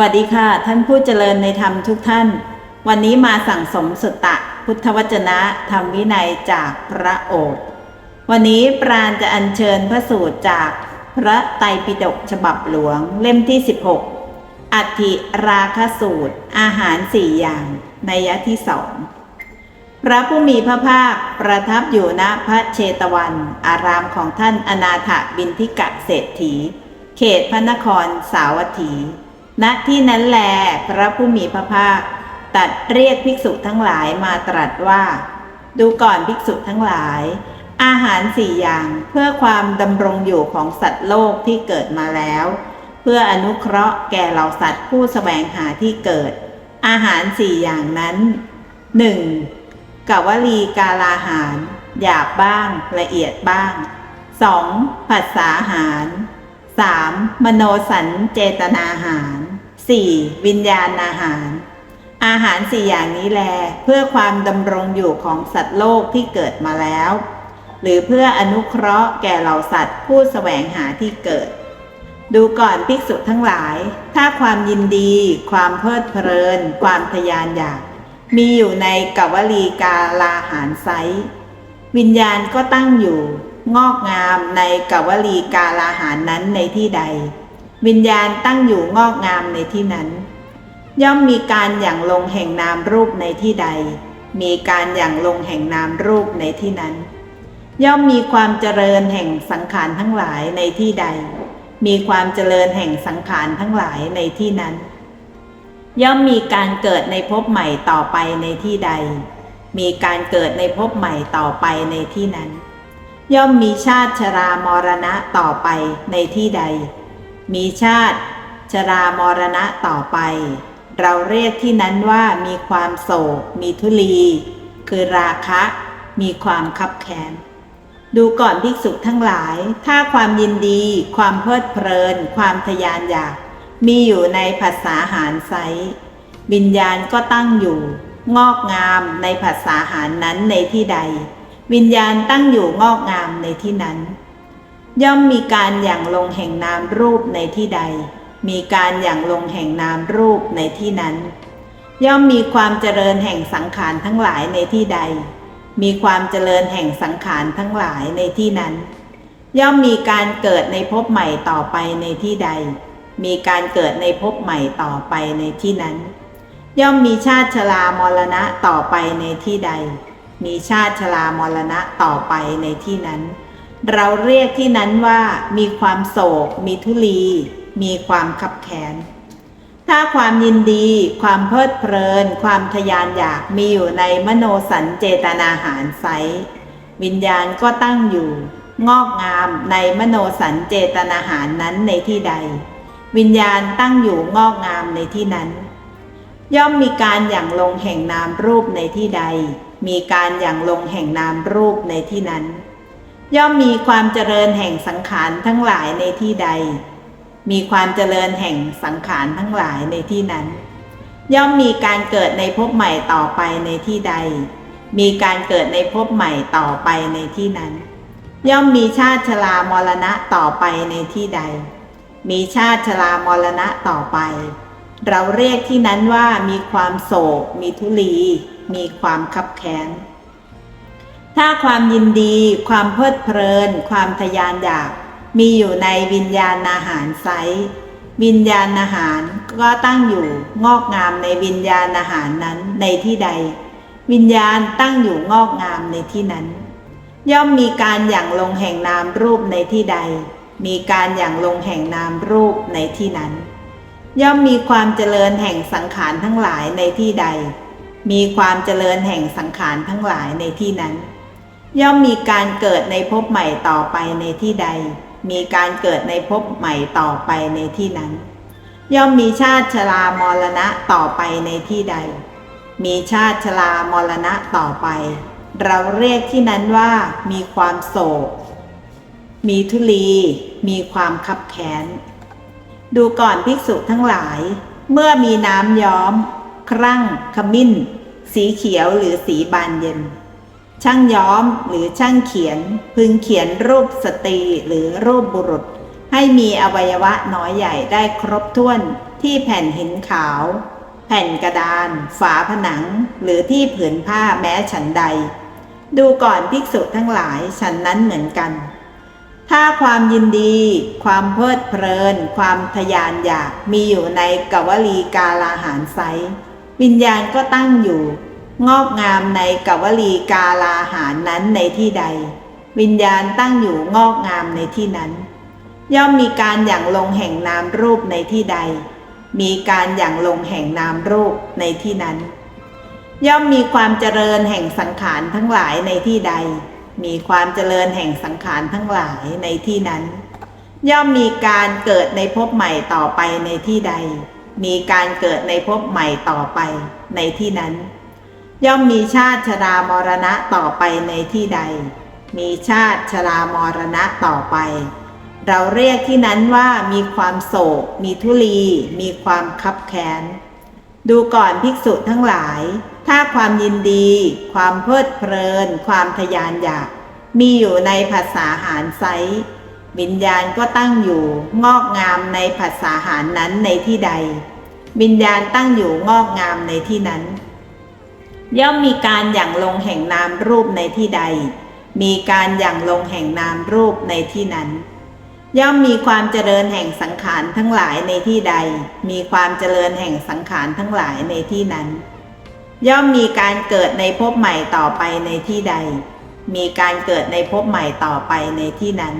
วัสดีค่ะ ท่านผู้เจริญในธรรมทุกท่าน วันนี้มาสั่งสมสุตตะ พุทธวจนะธรรมวินัยจากพระโอษฐ์วันนี้ปราณจะอัญเชิญพระสูตรจากพระไตรปิฎกฉบับหลวงเล่มที่ 16 อัติราคสูตร อาหารสี่อย่างในยะที่สองพระผู้มีพระภาคประทับอยู่ณพระเชตวัน อารามของท่านอนาถบินทิกะเศรษฐี เขตพระนครสาวัตถี ณที่นั้นแลพระผู้มีพระภาค ตัดเรียกภิกษุทั้งหลายมาตรัสว่า ดูก่อนภิกษุทั้งหลาย อาหารสี่อย่างเพื่อความดำรงอยู่ของสัตว์โลกที่เกิดมาแล้ว เพื่ออนุเคราะห์แก่เหล่าสัตว์ผู้แสวงหาที่เกิด อาหารสี่อย่างนั้นหนึ่งกวลีกาลาหาร หยาบบ้างละเอียดบ้าง 2. ผัสสาหาร 3. มโนสัญเจตนาหาร 4. วิญญาณอาหาร อาหารสี่อย่างนี้แล เพื่อความดำรงอยู่ของสัตว์โลกที่เกิดมาแล้ว หรือเพื่ออนุเคราะห์แก่เหล่าสัตว์ผู้แสวงหาที่เกิด ดูก่อนภิกษุทั้งหลาย ถ้าความยินดี ความเพลิดเพลิน ความทยานอยาก มีอยู่ในกวลีกาลาหารไซวิญญาณก็ตั้งอยู่ งอกงามในกวลีกาลาหารนั้นในที่ใด วิญญาณตั้งอยู่งอกงามในที่นั้น ย่อมมีการอย่างลงแห่งนามรูปในที่ใด มีการอย่างลงแห่งนามรูปในที่นั้น ย่อมมีความเจริญแห่งสังขารทั้งหลายในที่ใด มีความเจริญแห่งสังขารทั้งหลายในที่นั้น ย่อมมีการเกิดในภพใหม่ต่อไปในที่ใด มีการเกิดในภพใหม่ต่อไปในที่นั้น ย่อมมีชาติชรามรณะต่อไปในที่ใด มีชาติ ชรามรณะต่อไป เราเรียกที่นั้นว่ามีความโศก มีทุลี คือราคะ มีความคับแค้นดูก่อนภิกษุทั้งหลาย ถ้าความยินดี ความเพลิดเพลิน ความทยานอยาก มีอยู่ในภาษาหารไซวิญญาณก็ตั้งอยู่ งอกงามในภาษาหารนั้นในที่ใด วิญญาณตั้งอยู่งอกงามในที่นั้น ย่อมมีการอย่างลงแห่งนามรูปในที่ใด มีการอย่างลงแห่งนามรูปในที่นั้น ย่อมมีความเจริญแห่งสังขารทั้งหลายในที่ใด มีความเจริญแห่งสังขารทั้งหลายในที่นั้น ย่อมมีการเกิดในภพใหม่ต่อไปในที่ใด มีการเกิดในภพใหม่ต่อไปในที่นั้น ย่อมมีชาติชรามรณะต่อไปในที่ใด มีชาติชรามรณะต่อไปในที่นั้น เราเรียกที่นั้นว่ามีความโศก มีทุลี มีความขับแค้นถ้าความยินดี ความเพลิดเพลิน ความทยานอยากมีอยู่ในมโนสัญเจตนาหารไซส์วิญญาณก็ตั้งอยู่ งอกงามในมโนสัญเจตนาหารนั้นในที่ใด วิญญาณตั้งอยู่งอกงามในที่นั้น ย่อมมีการอย่างลงแห่งนามรูปในที่ใด มีการอย่างลงแห่งนามรูปในที่นั้น ย่อมมีความเจริญแห่งสังขารทั้งหลายในที่ใด มีความเจริญแห่งสังขารทั้งหลายในที่นั้น ย่อมมีการเกิดในภพใหม่ต่อไปในที่ใด มีการเกิดในภพใหม่ต่อไปในที่นั้น ย่อมมีชาติชรามรณะต่อไปในที่ใด มีชาติชรามรณะต่อไป เราเรียกที่นั้นว่ามีความโศก มีทุลี มีความคับแค้น ถ้าความยินดี ความเพลิดเพลิน ความทยานอยาก มีอยู่ในวิญญาณอาหารไซวิญญาณอาหารก็ตั้งอยู่งอกงามในวิญญาณอาหารนั้นในที่ใด วิญญาณตั้งอยู่งอกงามในที่นั้น ย่อมมีการอย่างลงแห่งนามรูปในที่ใด มีการอย่างลงแห่งนามรูปในที่นั้น ย่อมมีความเจริญแห่งสังขารทั้งหลายในที่ใด มีความเจริญแห่งสังขารทั้งหลายในที่นั้น ย่อมมีการเกิดในภพใหม่ต่อไปในที่ใด มีการเกิดในภพใหม่ต่อไปในที่นั้น ย่อมมีชาติชรามรณะต่อไปในที่ใด มีชาติชรามรณะต่อไป เราเรียกที่นั้นว่า มีความโศก มีทุลี มีความคับแค้น ดูก่อนภิกษุทั้งหลาย เมื่อมีน้ำย้อม ครั่ง ขมิ้น สีเขียวหรือสีบานเย็น ช่างย้อมหรือช่างเขียน พึงเขียนรูปสตรีหรือรูปบุรุษ ให้มีอวัยวะน้อยใหญ่ได้ครบถ้วนที่แผ่นหินขาว แผ่นกระดาน ฝาผนัง หรือที่ผืนผ้าแม้ฉันใด ดูก่อนภิกษุทั้งหลายฉันนั้นเหมือนกัน ถ้าความยินดี ความเพลิดเพลิน ความทยานอยากมีอยู่ในกวลีกาลาหารไซวิญญาณก็ตั้งอยู่ งอกงามในกวลีกาลาหารนั้นในที่ใด วิญญาณตั้งอยู่งอกงามในที่นั้น ย่อมมีการอย่างลงแห่งนามรูปในที่ใด มีการอย่างลงแห่งนามรูปในที่นั้น ย่อมมีความเจริญแห่งสังขารทั้งหลายในที่ใด มีความเจริญแห่งสังขารทั้งหลายในที่นั้น ย่อมมีการเกิดในภพใหม่ต่อไปในที่ใด มีการเกิดในภพใหม่ต่อไปในที่นั้น ย่อมมีชาติชรามรณะต่อไปในที่ใด มีชาติชรามรณะต่อไป เราเรียกที่นั้นว่ามีความโศก มีทุลี มีความคับแค้น ดูก่อนภิกษุทั้งหลาย ถ้าความยินดี ความเพลิดเพลิน ความทยานอยาก มีอยู่ในภาษาหารไซวิญญาณก็ตั้งอยู่งอกงามในภาษาหารนั้นในที่ใด วิญญาณตั้งอยู่งอกงามในที่นั้น ย่อมมีการอย่างลงแห่งนามรูปในที่ใด มีการอย่างลงแห่งนามรูปในที่นั้น ย่อมมีความเจริญแห่งสังขารทั้งหลายในที่ใด มีความเจริญแห่งสังขารทั้งหลายในที่นั้น ย่อมมีการเกิดในภพใหม่ต่อไปในที่ใด มีการเกิดในภพใหม่ต่อไปในที่นั้น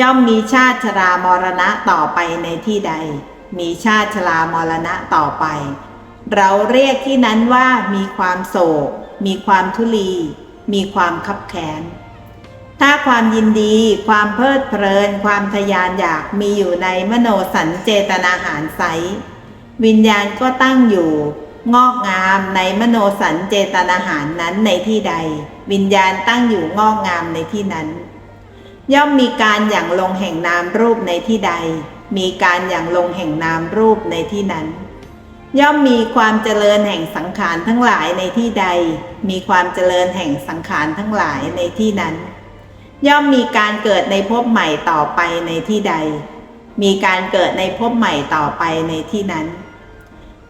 ย่อมมีชาติชรามรณะต่อไปในที่ใด มีชาติชรามรณะต่อไป เราเรียกที่นั้นว่ามีความโศก มีความทุลี มีความคับแค้นถ้าความยินดี ความเพลิดเพลิน ความทยานอยากมีอยู่ในมโนสัญเจตนาหารไซวิญญาณก็ตั้งอยู่ งอกงามในมโนสัญเจตนาหารนั้นในที่ใด วิญญาณตั้งอยู่งอกงามในที่นั้น ย่อมมีการอย่างลงแห่งนามรูปในที่ใด มีการอย่างลงแห่งนามรูปในที่นั้น ย่อมมีความเจริญแห่งสังขารทั้งหลายในที่ใด มีความเจริญแห่งสังขารทั้งหลายในที่นั้น ย่อมมีการเกิดในภพใหม่ต่อไปในที่ใด มีการเกิดในภพใหม่ต่อไปในที่นั้น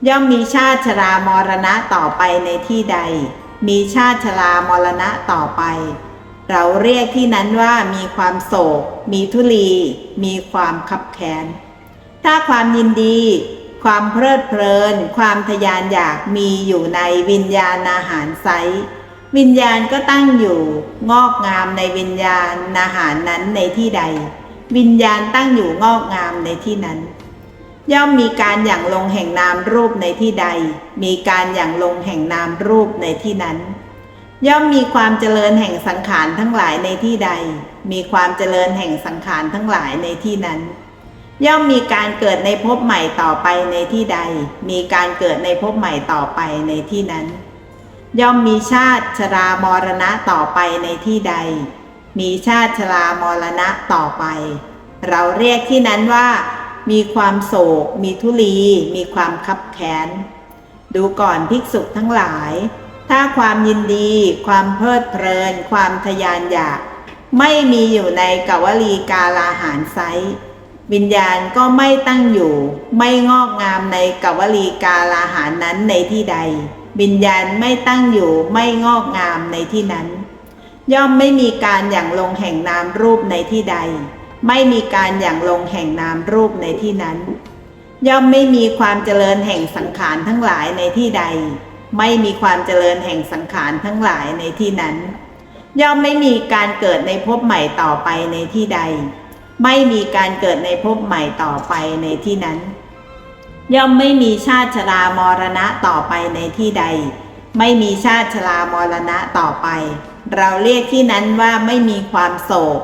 ย่อมมีชาติชรามรณะต่อไปในที่ใด มีชาติชรามรณะต่อไป เราเรียกที่นั้นว่ามีความโศก มีทุลี มีความคับแค้นถ้าความยินดี ความเพลิดเพลิน ความทยานอยากมีอยู่ในวิญญาณอาหารไซส์วิญญาณก็ตั้งอยู่ งอกงามในวิญญาณอาหารนั้นในที่ใด วิญญาณตั้งอยู่งอกงามในที่นั้น ย่อมมีการอย่างลงแห่งนามรูปในที่ใด มีการอย่างลงแห่งนามรูปในที่นั้น ย่อมมีความเจริญแห่งสังขารทั้งหลายในที่ใด มีความเจริญแห่งสังขารทั้งหลายในที่นั้น ย่อมมีการเกิดในภพใหม่ต่อไปในที่ใด มีการเกิดในภพใหม่ต่อไปในที่นั้น ย่อมมีชาติชรามรณะต่อไปในที่ใด มีชาติชรามรณะต่อไป เราเรียกที่นั้นว่า มีความโศก มีทุลี มีความคับแค้น ดูก่อนภิกษุทั้งหลาย ถ้าความยินดี ความเพลิดเพลิน ความทยานอยาก ไม่มีอยู่ในกวลีกาลาหารไซ วิญญาณก็ไม่ตั้งอยู่ ไม่งอกงามในกวลีกาลาหารนั้นในที่ใด วิญญาณไม่ตั้งอยู่ ไม่งอกงามในที่นั้น ย่อมไม่มีการอย่างลงแห่งนามรูปในที่ใด ไม่มีการอย่างลงแห่งนามรูปในที่นั้น ย่อมไม่มีความเจริญแห่งสังขารทั้งหลายในที่ใด ไม่มีความเจริญแห่งสังขารทั้งหลายในที่นั้น ย่อมไม่มีการเกิดในภพใหม่ต่อไปในที่ใด ไม่มีการเกิดในภพใหม่ต่อไปในที่นั้น ย่อมไม่มีชาติชรามรณะต่อไปในที่ใด ไม่มีชาติชรามรณะต่อไป เราเรียกที่นั้นว่าไม่มีความโศก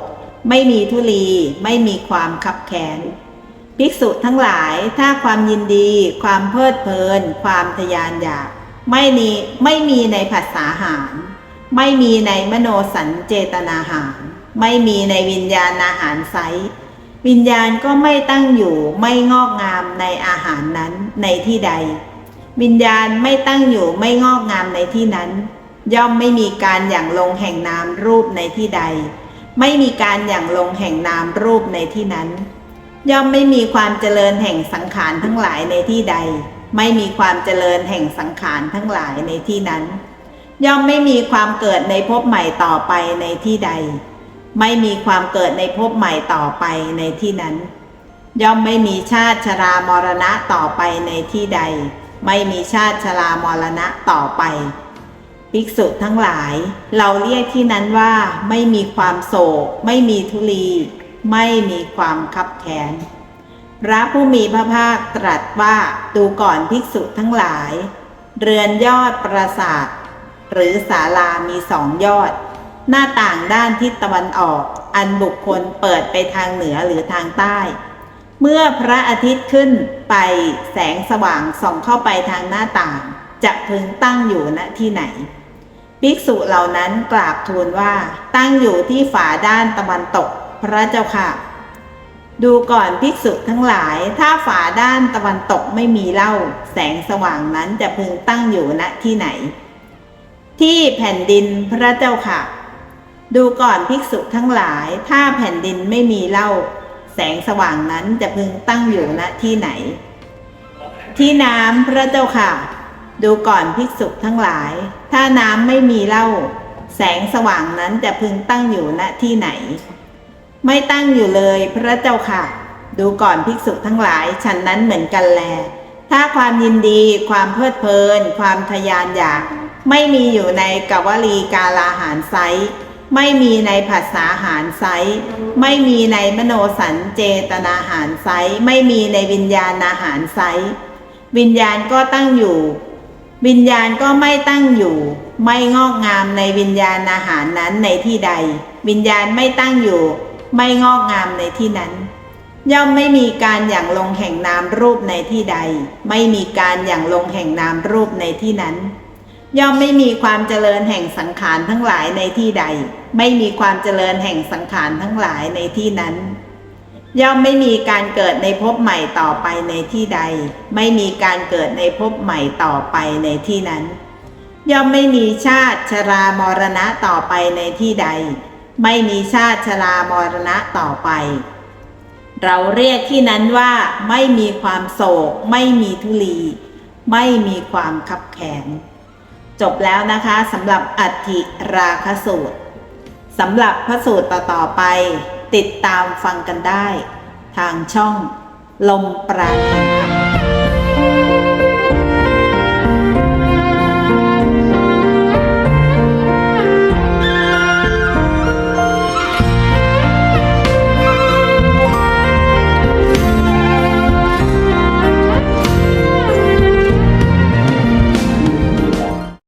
ไม่มีทุลี ไม่มีความคับแค้นภิกษุทั้งหลายถ้าความยินดี ความเพลิดเพลิน ความทยานอยากไม่มีไม่มีในภาษาหาร ไม่มีในมโนสัญเจตนาหาร ไม่มีในวิญญาณอาหารไซส์วิญญาณก็ไม่ตั้งอยู่ไม่งอกงามในอาหารนั้นในที่ใด วิญญาณไม่ตั้งอยู่ไม่งอกงามในที่นั้น ย่อมไม่มีการอย่างลงแห่งนามรูปในที่ใด ไม่มีการอย่างลงแห่งนามรูปในที่นั้น ย่อมไม่มีความเจริญแห่งสังขารทั้งหลายในที่ใด ไม่มีความเจริญแห่งสังขารทั้งหลายในที่นั้น ย่อมไม่มีความเกิดในภพใหม่ต่อไปในที่ใด ไม่มีความเกิดในภพใหม่ต่อไปในที่นั้น ย่อมไม่มีชาติชรามรณะต่อไปในที่ใด ไม่มีชาติชรามรณะต่อไปภิกษุทั้งหลาย เราเรียกที่นั้นว่าไม่มีความโศก ไม่มีทุลี ไม่มีความคับแค้นพระผู้มีพระภาคตรัสว่าดูก่อนภิกษุทั้งหลาย เรือนยอดปราสาท หรือศาลามีสองยอด หน้าต่างด้านทิศตะวันออก อันบุคคลเปิดไปทางเหนือหรือทางใต้ เมื่อพระอาทิตย์ขึ้นไปแสงสว่างส่องเข้าไปทางหน้าต่าง จะพึงตั้งอยู่ณที่ไหนภิกษุเหล่านั้นกราบทูลว่าตั้งอยู่ที่ฝาด้านตะวันตก พระเจ้าค่ะ ดูก่อนภิกษุทั้งหลาย ถ้าฝาด้านตะวันตกไม่มีเล้าแสงสว่างนั้นจะพึงตั้งอยู่ณที่ไหน ที่แผ่นดินพระเจ้าค่ะ ดูก่อนภิกษุทั้งหลาย ถ้าแผ่นดินไม่มีเล้าแสงสว่างนั้นจะพึงตั้งอยู่ณที่ไหน ที่น้ำพระเจ้าค่ะ ดูก่อนภิกษุทั้งหลาย ถ้าน้ำไม่มีเล้าแสงสว่างนั้นจะพึงตั้งอยู่ณที่ไหน ไม่ตั้งอยู่เลยพระเจ้าค่ะ ดูก่อนภิกษุทั้งหลายฉันนั้นเหมือนกันแล ถ้าความยินดี ความเพลิดเพลิน ความทยานอยาก ไม่มีอยู่ในกวลีกาลาหารไซ ไม่มีในภาษาหารไซไม่มีในมโนสัญเจตนาหารไซไม่มีในวิญญาณอาหารไซวิญญาณก็ตั้งอยู่ วิญญาณก็ไม่ตั้งอยู่ ไม่งอกงามในวิญญาณอาหารนั้นในที่ใด วิญญาณไม่ตั้งอยู่ ไม่งอกงามในที่นั้น ย่อมไม่มีการอย่างลงแห่งนามรูปในที่ใด ไม่มีการอย่างลงแห่งนามรูปในที่นั้น ย่อมไม่มีความเจริญแห่งสังขารทั้งหลายในที่ใด ไม่มีความเจริญแห่งสังขารทั้งหลายในที่นั้น ย่อมไม่มีการเกิดในภพใหม่ต่อไปในที่ใด ไม่มีการเกิดในภพใหม่ต่อไปในที่นั้น ย่อมไม่มีชาติชรามรณะต่อไปในที่ใด ไม่มีชาติชรามรณะต่อไป เราเรียกที่นั้นว่าไม่มีความโศก ไม่มีทุลี ไม่มีความคับแค้น จบแล้วนะคะสำหรับอัติราคสูตรสำหรับพระสูตรต่อๆไป ติดตามฟังกันได้ ทางช่องลมปราณแห่งธรรม